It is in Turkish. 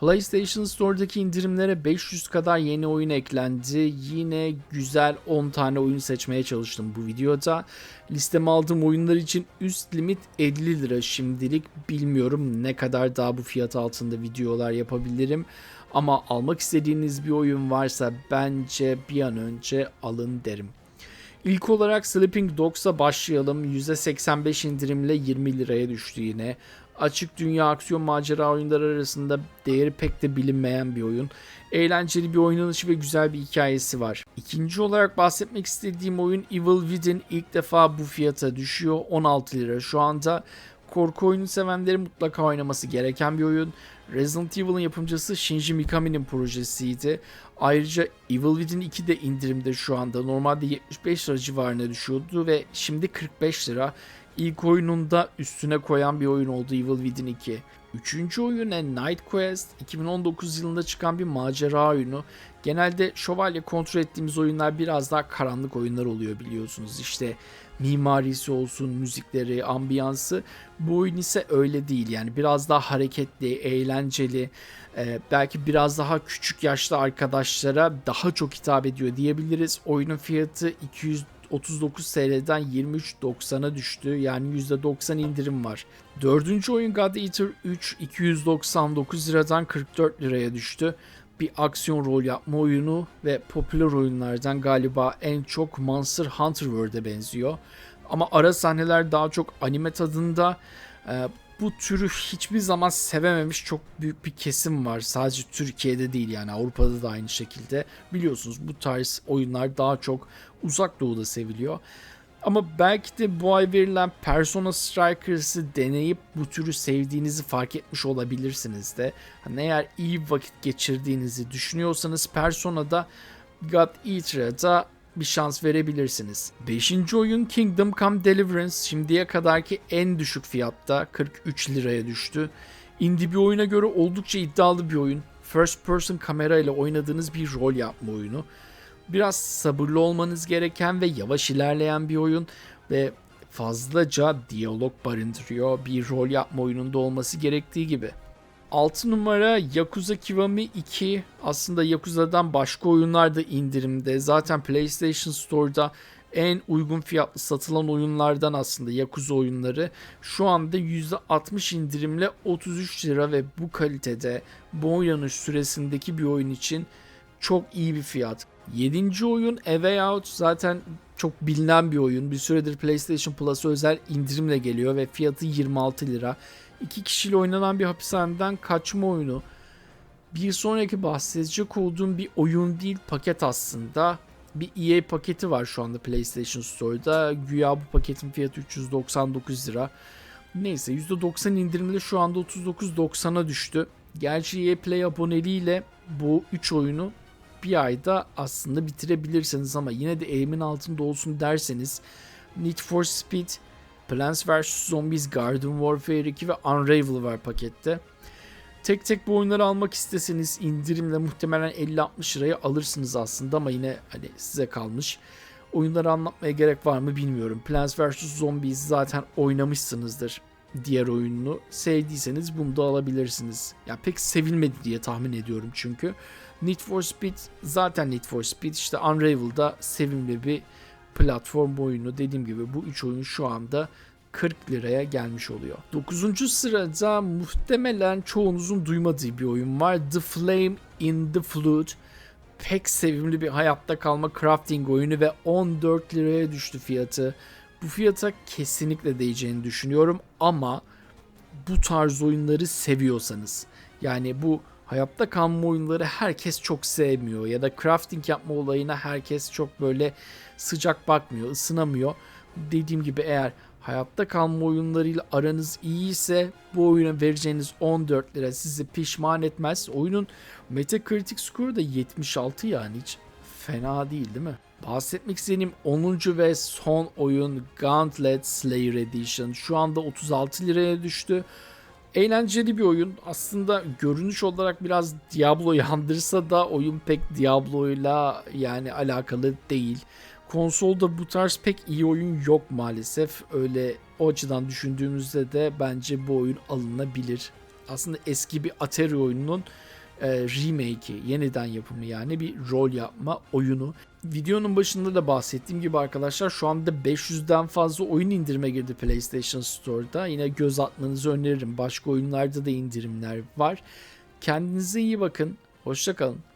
PlayStation Store'daki indirimlere 500 kadar yeni oyun eklendi. Yine güzel 10 tane oyun seçmeye çalıştım bu videoda. Listeme aldığım oyunlar için üst limit 50 lira şimdilik. Bilmiyorum ne kadar daha bu fiyat altında videolar yapabilirim. Ama almak istediğiniz bir oyun varsa bence bir an önce alın derim. İlk olarak Sleeping Dogs'a başlayalım. %85 indirimle 20 liraya düştü yine. Açık dünya aksiyon macera oyunları arasında değeri pek de bilinmeyen bir oyun. Eğlenceli bir oynanışı ve güzel bir hikayesi var. İkinci olarak bahsetmek istediğim oyun Evil Within ilk defa bu fiyata düşüyor. 16 lira şu anda. Korku oyunu sevenlerin mutlaka oynaması gereken bir oyun. Resident Evil'ın yapımcısı Shinji Mikami'nin projesiydi. Ayrıca Evil Within 2 de indirimde şu anda. Normalde 75 lira civarına düşüyordu ve şimdi 45 lira. İlk oyununda üstüne koyan bir oyun oldu Evil Within 2. Üçüncü oyun A Night Quest 2019 yılında çıkan bir macera oyunu. Genelde şövalye kontrol ettiğimiz oyunlar biraz daha karanlık oyunlar oluyor biliyorsunuz. İşte mimarisi olsun, müzikleri, ambiyansı. Bu oyun ise öyle değil. Yani biraz daha hareketli, eğlenceli, e, belki biraz daha küçük yaşlı arkadaşlara daha çok hitap ediyor diyebiliriz. Oyunun fiyatı 239 TL'den 23.90'a düştü. Yani %90 indirim var. Dördüncü oyun God Eater 3 299 liradan 44 liraya düştü bir aksiyon rol yapma oyunu ve popüler oyunlardan galiba en çok Monster Hunter World'e benziyor. Ama ara sahneler daha çok anime tadında. Bu türü hiçbir zaman sevememiş çok büyük bir kesim var. Sadece Türkiye'de değil yani Avrupa'da da aynı şekilde. Biliyorsunuz bu tarz oyunlar daha çok uzak doğuda seviliyor. Ama belki de bu ay verilen Persona Strikers'ı deneyip bu türü sevdiğinizi fark etmiş olabilirsiniz de. Hani eğer iyi vakit geçirdiğinizi düşünüyorsanız Persona'da God Eater'a da bir şans verebilirsiniz. Beşinci oyun Kingdom Come Deliverance şimdiye kadarki en düşük fiyatta 43 liraya düştü. Indie bir oyuna göre oldukça iddialı bir oyun. First person kamera ile oynadığınız bir rol yapma oyunu biraz sabırlı olmanız gereken ve yavaş ilerleyen bir oyun ve fazlaca diyalog barındırıyor. Bir rol yapma oyununda olması gerektiği gibi. 6 numara Yakuza Kiwami 2 aslında Yakuza'dan başka oyunlar da indirimde. Zaten PlayStation Store'da en uygun fiyatlı satılan oyunlardan aslında Yakuza oyunları şu anda %60 indirimle 33 lira ve bu kalitede bu oynanış süresindeki bir oyun için çok iyi bir fiyat. Yedinci oyun A Way Out zaten çok bilinen bir oyun. Bir süredir PlayStation Plus'a özel indirimle geliyor ve fiyatı 26 lira. İki kişiyle oynanan bir hapishaneden kaçma oyunu. Bir sonraki bahsedecek olduğum bir oyun değil paket aslında. Bir EA paketi var şu anda PlayStation Store'da. Güya bu paketin fiyatı 399 lira. Neyse %90 indirimle şu anda 39.90'a düştü. Gerçi EA Play aboneliğiyle bu 3 oyunu bir ayda aslında bitirebilirsiniz ama yine de eğimin altında olsun derseniz Need for Speed, Plants vs. Zombies, Garden Warfare 2 ve Unravel var pakette. Tek tek bu oyunları almak isteseniz indirimle muhtemelen 50-60 liraya alırsınız aslında ama yine hani size kalmış. Oyunları anlatmaya gerek var mı bilmiyorum. Plants vs. Zombies zaten oynamışsınızdır diğer oyununu. Sevdiyseniz bunu da alabilirsiniz. Ya pek sevilmedi diye tahmin ediyorum çünkü. Need for Speed zaten Need for Speed işte Unravel'da sevimli bir platform oyunu. Dediğim gibi bu üç oyun şu anda 40 liraya gelmiş oluyor. 9. sırada muhtemelen çoğunuzun duymadığı bir oyun var. The Flame in the Flood. Pek sevimli bir hayatta kalma crafting oyunu ve 14 liraya düştü fiyatı. Bu fiyata kesinlikle değeceğini düşünüyorum ama bu tarz oyunları seviyorsanız yani bu hayatta kalma oyunları herkes çok sevmiyor ya da crafting yapma olayına herkes çok böyle sıcak bakmıyor, ısınamıyor. Dediğim gibi eğer hayatta kalma oyunlarıyla aranız iyiyse bu oyuna vereceğiniz 14 lira sizi pişman etmez. Oyunun Metacritic score da 76 yani hiç fena değil değil mi? Bahsetmek istediğim 10. ve son oyun Gauntlet Slayer Edition şu anda 36 liraya düştü. Eğlenceli bir oyun. Aslında görünüş olarak biraz Diablo'yu andırsa da oyun pek Diablo'yla yani alakalı değil. Konsolda bu tarz pek iyi oyun yok maalesef. Öyle o açıdan düşündüğümüzde de bence bu oyun alınabilir. Aslında eski bir Atari oyununun e, remake'i, yeniden yapımı yani bir rol yapma oyunu. Videonun başında da bahsettiğim gibi arkadaşlar şu anda 500'den fazla oyun indirime girdi PlayStation Store'da. Yine göz atmanızı öneririm. Başka oyunlarda da indirimler var. Kendinize iyi bakın. Hoşçakalın.